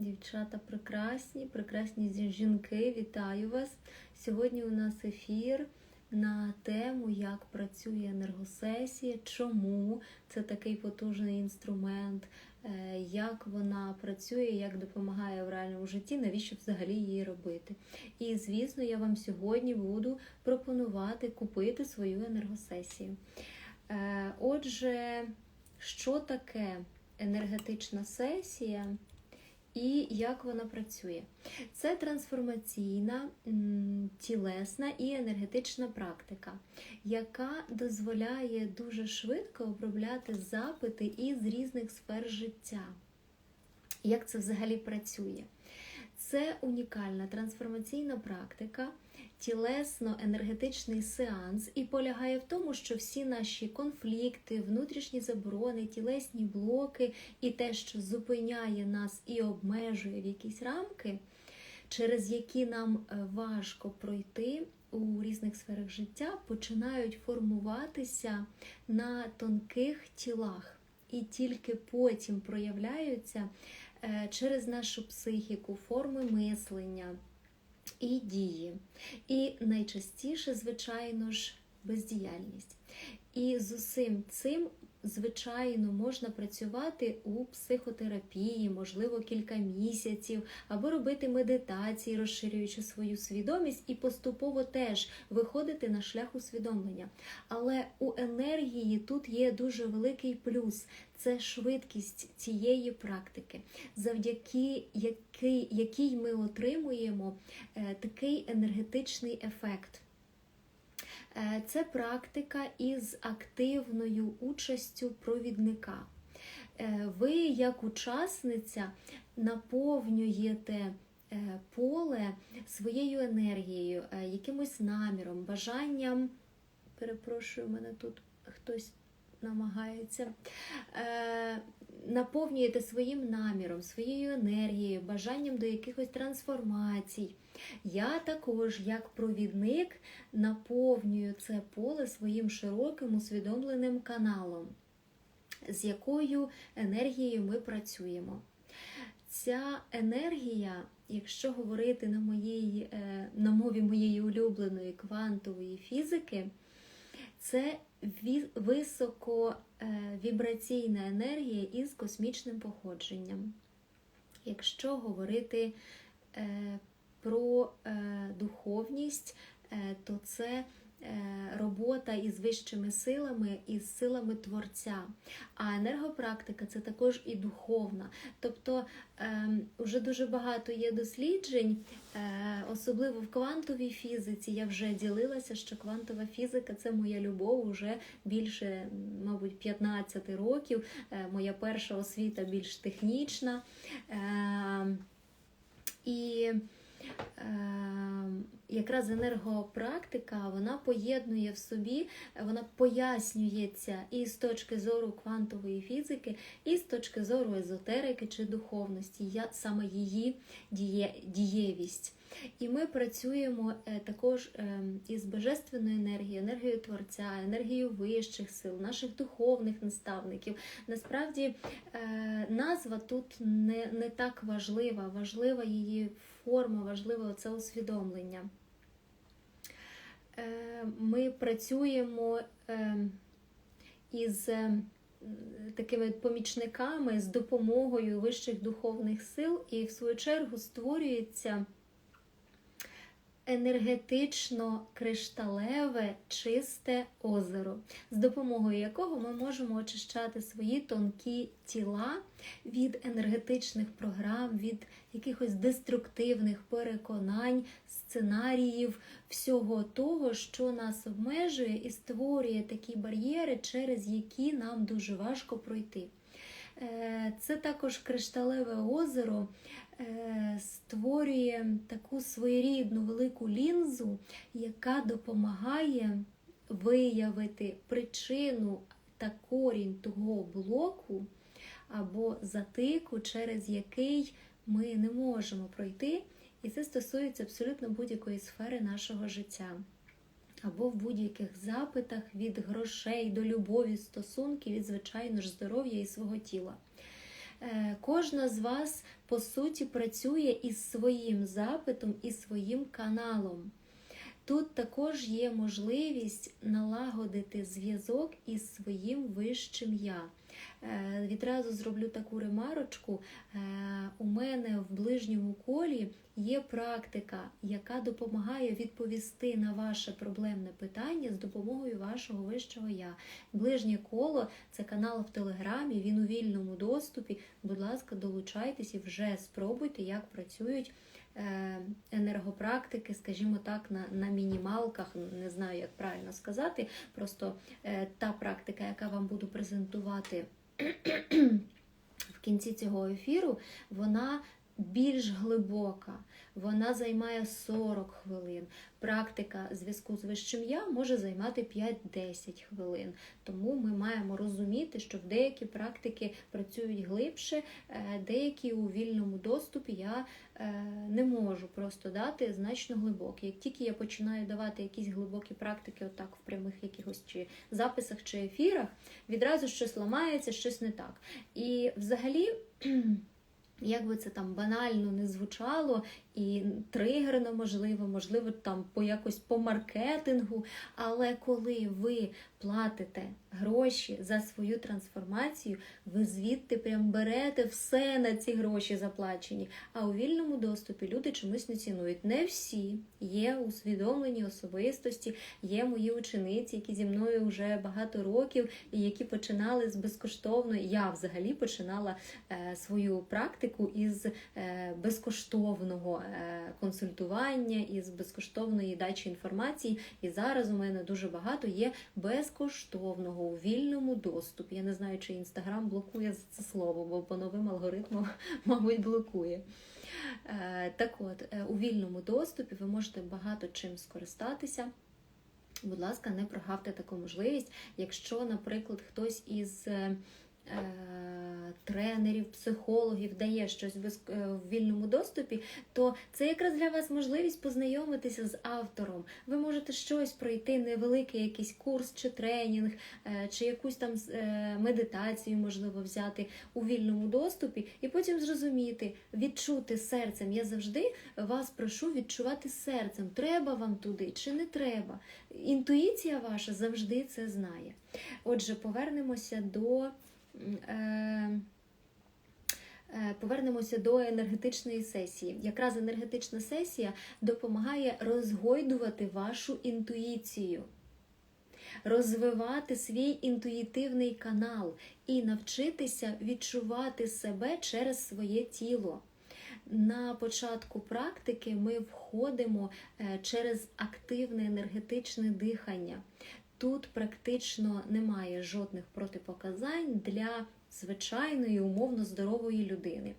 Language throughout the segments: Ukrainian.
Дівчата прекрасні, прекрасні жінки, вітаю вас. Сьогодні у нас ефір на тему, як працює енергосесія, чому це такий потужний інструмент, е, як вона працює, як допомагає в реальному житті, навіщо взагалі її робити. І, звісно, я вам сьогодні буду пропонувати купити свою енергосесію. Е, Отже, що таке енергетична сесія? І як вона працює. Це трансформаційна, тілесна і енергетична практика, яка дозволяє дуже швидко обробляти запити із різних сфер життя. Як це взагалі працює? Це унікальна трансформаційна практика, тілесно-енергетичний сеанс і полягає в тому, що всі наші конфлікти, внутрішні заборони, тілесні блоки і те, що зупиняє нас і обмежує в якісь рамки, через які нам е, важко пройти у різних сферах життя, починають формуватися на тонких тілах. І тільки потім проявляються через нашу психіку, форми мислення і дії. І найчастіше, звичайно ж, бездіяльність. І з усім цим, звичайно, можна працювати у психотерапії, можливо, кілька місяців, або робити медитації, розширюючи свою свідомість, і поступово теж виходити на шлях усвідомлення. Але у енергії тут є дуже великий плюс це швидкість цієї практики, завдяки якій, якій ми отримуємо е, такий енергетичний ефект. Е, Це практика із активною участю провідника. Е, Ви, як учасниця, наповнюєте е, поле своєю енергією, якимось наміром, бажанням. Перепрошую, мене тут хтось намагається. Наповнюєте своїм наміром, своєю енергією, бажанням до якихось трансформацій. Я також, як провідник, наповнюю це поле своїм широким усвідомленим каналом, з якою енергією ми працюємо. Ця енергія, якщо говорити на, моїй, е, на мові моєї улюбленої квантової фізики, це високовібраційна енергія із космічним походженням. Якщо говорити е, про е, духовність, е, то це робота із вищими силами, із силами творця. А енергопрактика це також і духовна. Тобто вже дуже багато є досліджень, особливо в квантовій фізиці. Я вже ділилася, що квантова фізика це моя любов уже більше, мабуть, 15 років. Моя перша освіта більш технічна. І якраз енергопрактика вона поєднує в собі, вона пояснюється і з точки зору квантової фізики, і з точки зору езотерики чи духовності, я, саме її діє, дієвість. І ми працюємо також із божественною енергією, енергією творця, енергією вищих сил, наших духовних наставників. Насправді назва тут не, не так важлива, важлива її форма, важливе це усвідомлення. Ми працюємо із такими помічниками з допомогою вищих духовних сил, і, в свою чергу, створюється енергетично кришталеве чисте озеро, з допомогою якого ми можемо очищати свої тонкі тіла від енергетичних програм, від якихось деструктивних переконань, сценаріїв, всього того, що нас обмежує і створює такі бар'єри, через які нам дуже важко пройти. Це також кришталеве озеро створює таку своєрідну велику лінзу, яка допомагає виявити причину та корінь того блоку або затику, через який ми не можемо пройти. І це стосується абсолютно будь-якої сфери нашого життя. Або в будь-яких запитах від грошей до любові, стосунків, від, звичайно ж, здоров'я і свого тіла. Е, Кожна з вас, по суті, працює із своїм запитом і своїм каналом. Тут також є можливість налагодити зв'язок із своїм вищим я. Е, Відразу зроблю таку ремарочку. Е, У мене в ближньому колі є практика, яка допомагає відповісти на ваше проблемне питання з допомогою вашого вищого я. Ближнє коло це канал в Телеграмі, він у вільному доступі. Будь ласка, долучайтесь і вже спробуйте, як працюють е, енергопрактики, скажімо так, на, на мінімалках, не знаю, як правильно сказати. Просто та практика, яка вам буду презентувати в кінці цього ефіру, вона більш глибока. Вона займає 40 хвилин. Практика зв'язку з вищим я може займати 5-10 хвилин. Тому ми маємо розуміти, що в деякі практики працюють глибше, е, деякі у вільному доступі я е, не можу просто дати значно глибокі. Як тільки я починаю давати якісь глибокі практики, отак в прямих якихось чи записах чи ефірах, відразу щось ламається, щось не так. І взагалі. Як би це там банально не звучало і тригерно можливо, можливо, там по якось по маркетингу, але коли ви платите гроші за свою трансформацію, ви звідти прям берете все на ці гроші заплачені. А у вільному доступі люди чомусь не цінують. Не всі є усвідомлені особистості, є мої учениці, які зі мною вже багато років і які починали з безкоштовно. Я взагалі починала е, свою практику із е, безкоштовного консультування, із безкоштовної дачі інформації. І зараз у мене дуже багато є безкоштовного у вільному доступі. Я не знаю, чи інстаграм блокує це слово, бо по новим алгоритмам, мабуть, блокує. Е, Так от, е, у вільному доступі ви можете багато чим скористатися. Будь ласка, не прогавте таку можливість. Якщо, наприклад, хтось із е, е, тренерів, психологів дає щось е, в вільному доступі, то це якраз для вас можливість познайомитися з автором. Ви можете щось пройти, невеликий якийсь курс чи тренінг, е, чи якусь там е, медитацію, можливо, взяти у вільному доступі, і потім зрозуміти, відчути серцем. Я завжди вас прошу відчувати серцем, треба вам туди чи не треба. Інтуїція ваша завжди це знає. Отже, повернемося до. Е, е, Повернемося до енергетичної сесії. Якраз енергетична сесія допомагає розгойдувати вашу інтуїцію, розвивати свій інтуїтивний канал і навчитися відчувати себе через своє тіло. На початку практики ми входимо е, через активне енергетичне дихання. Тут практично немає жодних протипоказань для звичайної умовно здорової людини.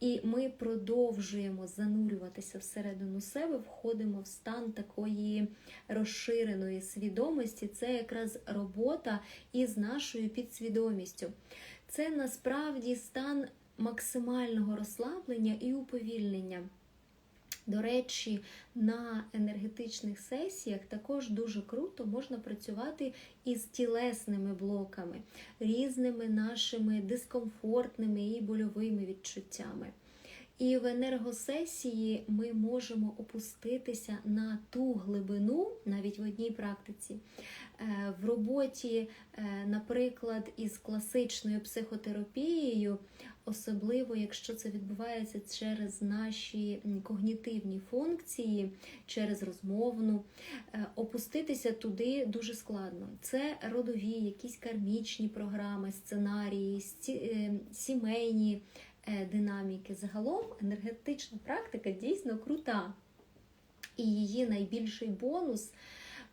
І ми продовжуємо занурюватися всередину себе, входимо в стан такої розширеної свідомості. Це якраз робота із нашою підсвідомістю. Це насправді стан максимального розслаблення і уповільнення. До речі, на енергетичних сесіях також дуже круто можна працювати із тілесними блоками, різними нашими дискомфортними і больовими відчуттями. І в енергосесії ми можемо опуститися на ту глибину, навіть в одній практиці, в роботі, е, наприклад, із класичною психотерапією, особливо якщо це відбувається через наші когнітивні функції, через розмовну, е, опуститися туди дуже складно. Це родові, якісь кармічні програми, сценарії, сімейні динаміки. Загалом енергетична практика дійсно крута. І її найбільший бонус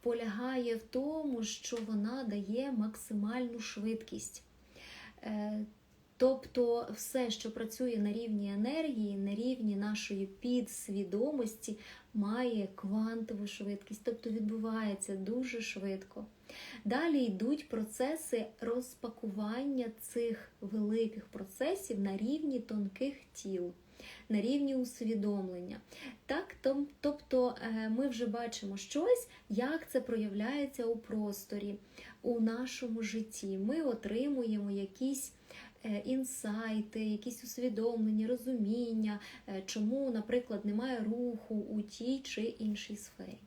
полягає в тому, що вона дає максимальну швидкість. Тобто все, що працює на рівні енергії, на рівні нашої підсвідомості, має квантову швидкість, тобто відбувається дуже швидко. Далі йдуть процеси розпакування цих великих процесів на рівні тонких тіл, на рівні усвідомлення. Так, Тобто ми вже бачимо щось, як це проявляється у просторі, у нашому житті. Ми отримуємо якісь е, інсайти, якісь усвідомлення, розуміння, е, чому, наприклад, немає руху у тій чи іншій сфері.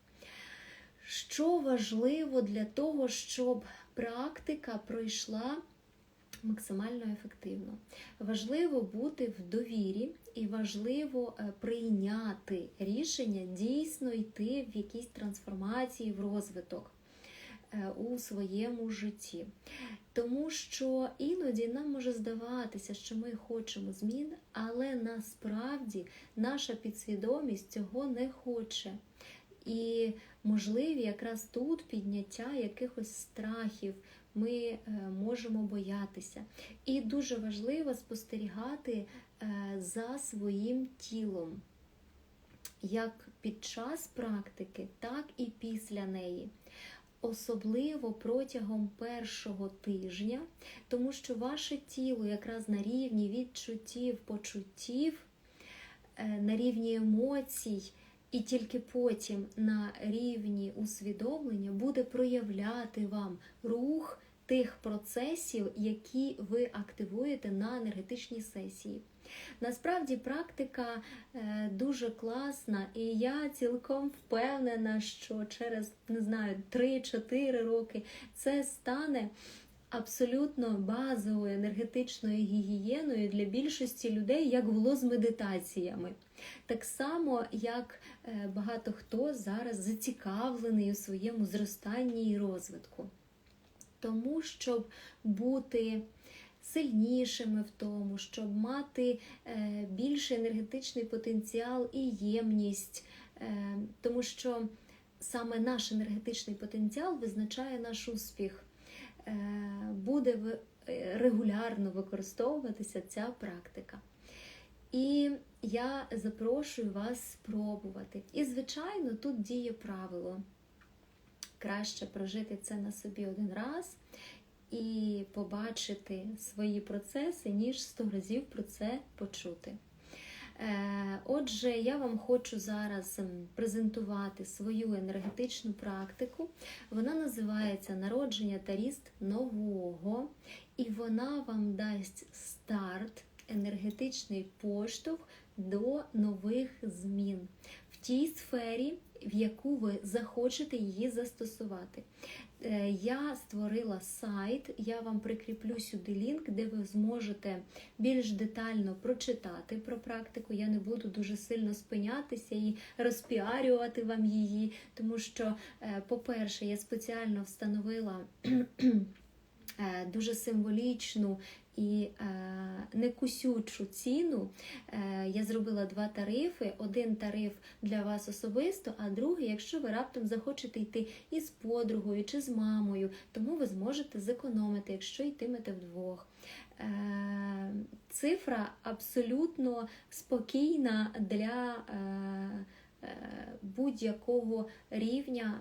Що важливо для того, щоб практика пройшла максимально ефективно? Важливо бути в довірі і важливо е, прийняти рішення дійсно йти в якісь трансформації, в розвиток е, у своєму житті. Тому що іноді нам може здаватися, що ми хочемо змін, але насправді наша підсвідомість цього не хоче. І можливі якраз тут підняття якихось страхів, ми е, можемо боятися. І дуже важливо спостерігати е, за своїм тілом, як під час практики, так і після неї. Особливо протягом першого тижня, тому що ваше тіло якраз на рівні відчуттів, почуттів, е, на рівні емоцій, і тільки потім на рівні усвідомлення буде проявляти вам рух тих процесів, які ви активуєте на енергетичній сесії. Насправді практика е, дуже класна, і я цілком впевнена, що через не знаю 3-4 роки це стане абсолютно базовою енергетичною гігієною для більшості людей, як було з медитаціями. Так само, як е, багато хто зараз зацікавлений у своєму зростанні і розвитку. Тому, щоб бути сильнішими в тому, щоб мати е, більший енергетичний потенціал і ємність, е, тому що саме наш енергетичний потенціал визначає наш успіх. Буде регулярно використовуватися ця практика. І я запрошую вас спробувати. І, звичайно, тут діє правило. Краще прожити це на собі один раз і побачити свої процеси, ніж сто разів про це почути. Е, отже, я вам хочу зараз презентувати свою енергетичну практику. Вона називається Народження та ріст нового, і вона вам дасть старт енергетичний поштовх до нових змін в тій сфері, в яку ви захочете її застосувати. Е, я створила сайт, я вам прикріплю сюди лінк, де ви зможете більш детально прочитати про практику. Я не буду дуже сильно спинятися і розпіарювати вам її, тому що, е, по-перше, я спеціально встановила дуже символічну і е, некусючу ціну. Е, я зробила два тарифи: один тариф для вас особисто, а другий, якщо ви раптом захочете йти із подругою чи з мамою, тому ви зможете зекономити, якщо йтимете вдвох. Е, цифра абсолютно спокійна для. Будь-якого рівня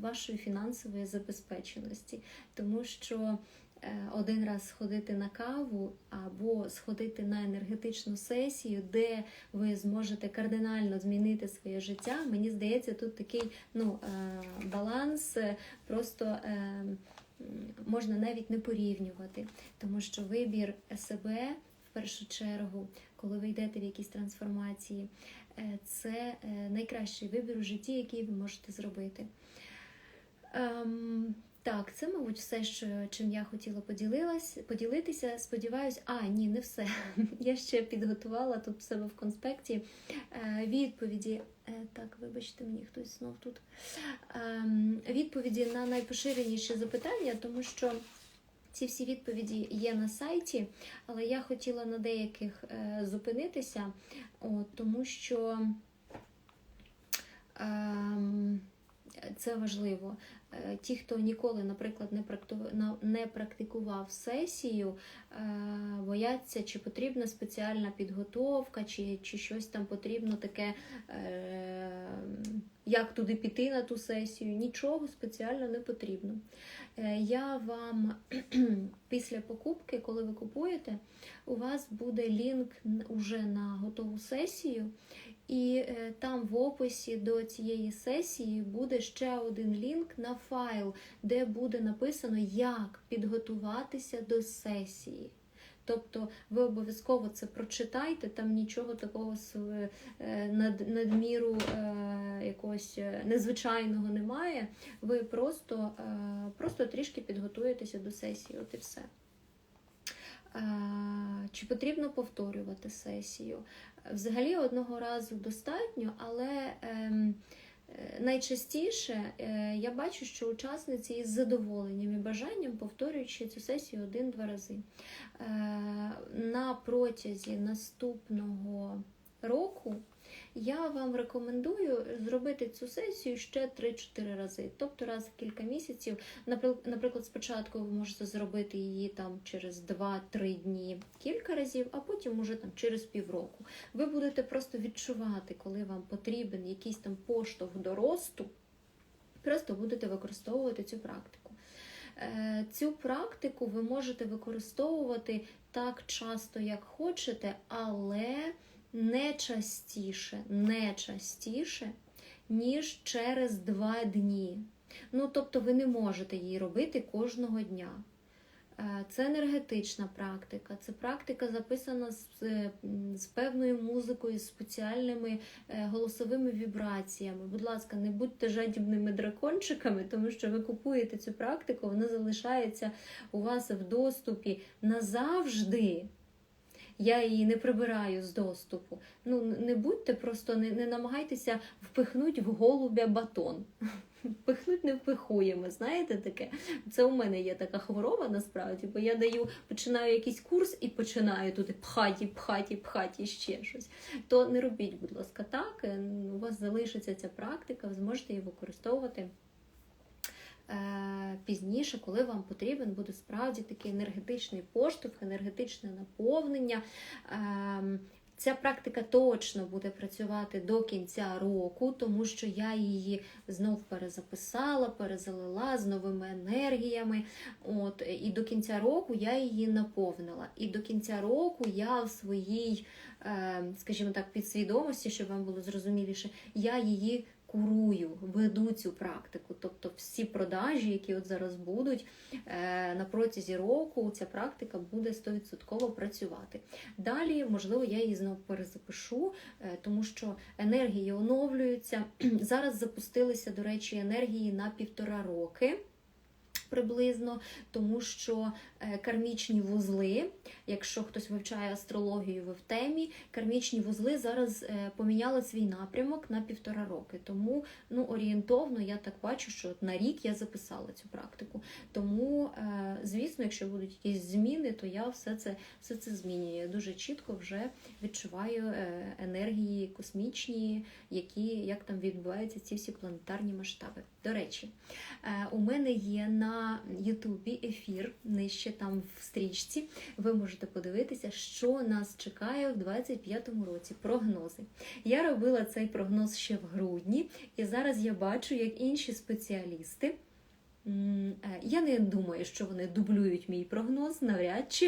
вашої фінансової забезпеченості, тому що Е, один раз сходити на каву або сходити на енергетичну сесію, де ви зможете кардинально змінити своє життя. Мені здається, тут такий ну, е, баланс, е, просто можна навіть не порівнювати, тому що вибір себе в першу чергу, коли ви йдете в якісь трансформації, це найкращий вибір у житті, який ви можете зробити. Ем, так, це, мабуть, все, що, чим я хотіла поділитися. Сподіваюсь, а ні, не все. Я ще підготувала тут в себе в конспекті е, відповіді. Е, так, вибачте, мені хтось знов тут. Ем, відповіді на найпоширеніші запитання, тому що ці всі відповіді є на сайті, але я хотіла на деяких е, зупинитися, тому що. Ем, це важливо. Е, ті, хто ніколи, наприклад, не практикував сесію, е, бояться, чи потрібна спеціальна підготовка, чи чи щось там потрібно таке, е, як туди піти на ту сесію. Нічого спеціально не потрібно. Я вам після покупки, коли ви купуєте, у вас буде лінк уже на готову сесію. І е, там в описі до цієї сесії буде ще один лінк на файл, де буде написано, як підготуватися до сесії. Тобто ви обов'язково це прочитайте, там нічого такого е, над, надміру е, якогось незвичайного немає. Ви просто, просто трішки підготуєтеся до сесії, от і все. Чи потрібно повторювати сесію? Взагалі одного разу достатньо, але ем, е, найчастіше е, я бачу, що учасниці із задоволенням і бажанням повторюють ще цю сесію один-два рази. Е, На протязі наступного року я вам рекомендую зробити цю сесію ще 3-4 рази, тобто раз в кілька місяців. Наприклад, спочатку ви можете зробити її там через 2-3 дні кілька разів, а потім уже там через півроку. Ви будете просто відчувати, коли вам потрібен якийсь там поштовх до росту, просто будете використовувати цю практику. Е, Цю практику ви можете використовувати так часто, як хочете, але не частіше, не частіше, ніж через два дні. Ну, тобто ви не можете її робити кожного дня. Е, Це енергетична практика, це практика записана з, е, з певною музикою, з спеціальними е, голосовими вібраціями. Будь ласка, не будьте жадібними дракончиками, тому що ви купуєте цю практику, вона залишається у вас в доступі назавжди. Я її не прибираю з доступу. Ну, не будьте просто, не, не намагайтеся впихнути в голубя батон. Впихнуть не впихуємо, знаєте таке? Це у мене є така хвороба насправді, бо я даю, починаю якийсь курс і починаю туди пхаті, пхаті, пхаті ще щось. То не робіть, будь ласка, так. У вас залишиться ця практика, ви зможете її використовувати. Е, Пізніше, коли вам потрібен буде справді такий енергетичний поштовх, енергетичне наповнення. Ем, Ця практика точно буде працювати до кінця року, тому що я її знов перезаписала, перезалила з новими енергіями. От, і до кінця року я її наповнила. І до кінця року я в своїй, е, скажімо так, підсвідомості, щоб вам було зрозуміліше, я її курую, веду цю практику. Тобто всі продажі, які от зараз будуть е, на протязі року, ця практика буде 100% працювати. Далі, можливо, я її знову перезапишу, е, тому що енергії оновлюються. Зараз запустилися, до речі, енергії на півтора роки. Приблизно, тому що е, кармічні вузли, якщо хтось вивчає астрологію, ви в темі, кармічні вузли зараз е, поміняли свій напрямок на півтора роки. Тому ну, орієнтовно я так бачу, що на рік я записала цю практику. Тому, е, звісно, якщо будуть якісь зміни, то я все це, все це змінюю. Я дуже чітко вже відчуваю енергії космічні, які як там відбуваються ці всі планетарні масштаби. До речі, у мене є на Ютубі ефір нижче там в стрічці. Ви можете подивитися, що нас чекає в 25-му році. Прогнози. Я робила цей прогноз ще в грудні, і зараз я бачу, як інші спеціалісти. Е, Я не думаю, що вони дублюють мій прогноз, навряд чи.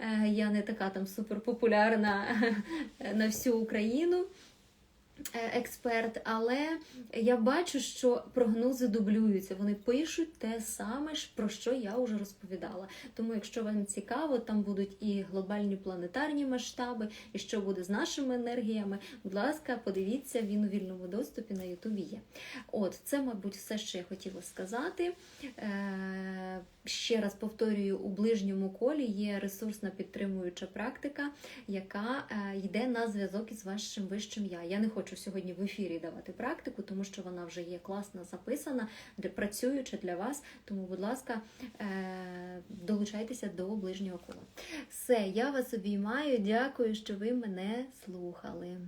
Е, Я не така там суперпопулярна на всю Україну е, експерт, але я бачу, що прогнози дублюються. Вони пишуть те саме, про що я вже розповідала. Тому, якщо вам цікаво, там будуть і глобальні планетарні масштаби, і що буде з нашими енергіями. Будь ласка, подивіться, він у вільному доступі на Ютубі є. От, це, мабуть, все, що я хотіла сказати. Е, ще раз повторюю, у ближньому колі є ресурсна підтримуюча практика, яка е, йде на зв'язок із вашим вищим я. Я не хочу сьогодні в ефірі давати практику, тому що вона вже є класно записана, де працююча для вас. Тому, будь ласка, е, долучайтеся до ближнього кола. Все, я вас обіймаю. Дякую, що ви мене слухали.